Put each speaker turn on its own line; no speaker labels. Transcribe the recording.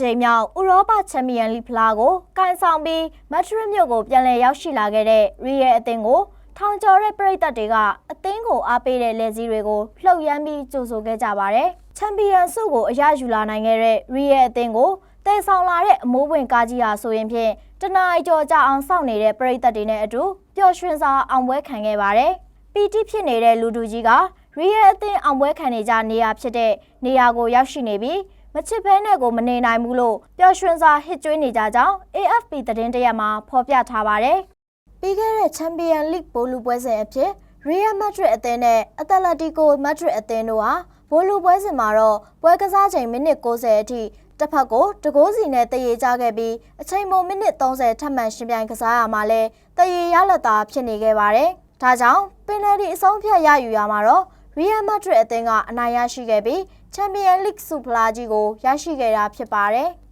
ကြိမ်မြောက်ဥရောပချန်ပီယံလိဖလားကိုကန်ဆောင်ပြီးမက်ဒရစ်မြို့ကိုပြန်လည်ရောက်ရှိလာခဲ့တဲ့ရီယယ်အသင်းကိုထောင်ကျော်တဲ့ပရိသတ်တွေကအသင်းကိုအားပေးတဲ့လက်စည်းတွေကိုလှုပ်ရမ်းပြီးကြိုဆိုခဲ့ကြပါတယ်။ချန်ပီယံဆုကိုအရယူလာနိုင်ခဲ့တဲ့ရီယယ်အသင်းကိုတည်ဆောင်လာတဲ့အမိုးပွင့်ကားကြီးဟာဆိုရင်ဖြင့်တနအီကျော်ကြအောင်စောင့်နေတဲ့ပရိသတ်တွေနဲ့အတူပျော်ရွှင်စွာအောင်ပွဲခံခဲ့ပါတယ်။ပီတိဖြစ်နေတဲ့လူတူကြီးကရီယယ်အသင်းအောင်ပွဲခံနေကြနေရာဖြစ်တဲ့နေရာကိုရောက်ရှိနေပြီး မချစ်ဖဲနဲ့ကိုမနေနိုင်ဘူးလို့ပျော်ရွှင်စွာဟစ်ကြွေးနေကြကြောင်း AFP သတင်းတရက်မှာဖော်ပြထားပါတယ်။ပြီးခဲ့တဲ့ချန်ပီယံလိဘောလူပွဲစဉ်အဖြစ်ရီယယ်မက်ဒရစ်အသင်းနဲ့အက်တလက်တီကိုမက်ဒရစ်အသင်းတို့ဟာဘိုလူပွဲစဉ်မှာတော့ပွဲကစားချိန်မိနစ်60အထိတစ်ဖက်ကိုတကိုးစီနဲ့တရေကြခဲ့ပြီးအချိန်မိုမိနစ်30ထပ်မံရှင်ပြိုင်ကစားရမှာလဲတရေရလက်သာဖြစ်နေခဲ့ပါတယ်။ဒါကြောင့်ပင်နယ်တီအဆုံးဖြတ်ရယူရမှာတော့ ရီယယ်မက်ဒရစ်အသင်းကအနိုင်ရရှိခဲ့ပြီးချန်ပီယံလိဆုဖလားကြီးကိုရရှိခဲ့တာဖြစ်ပါတယ်။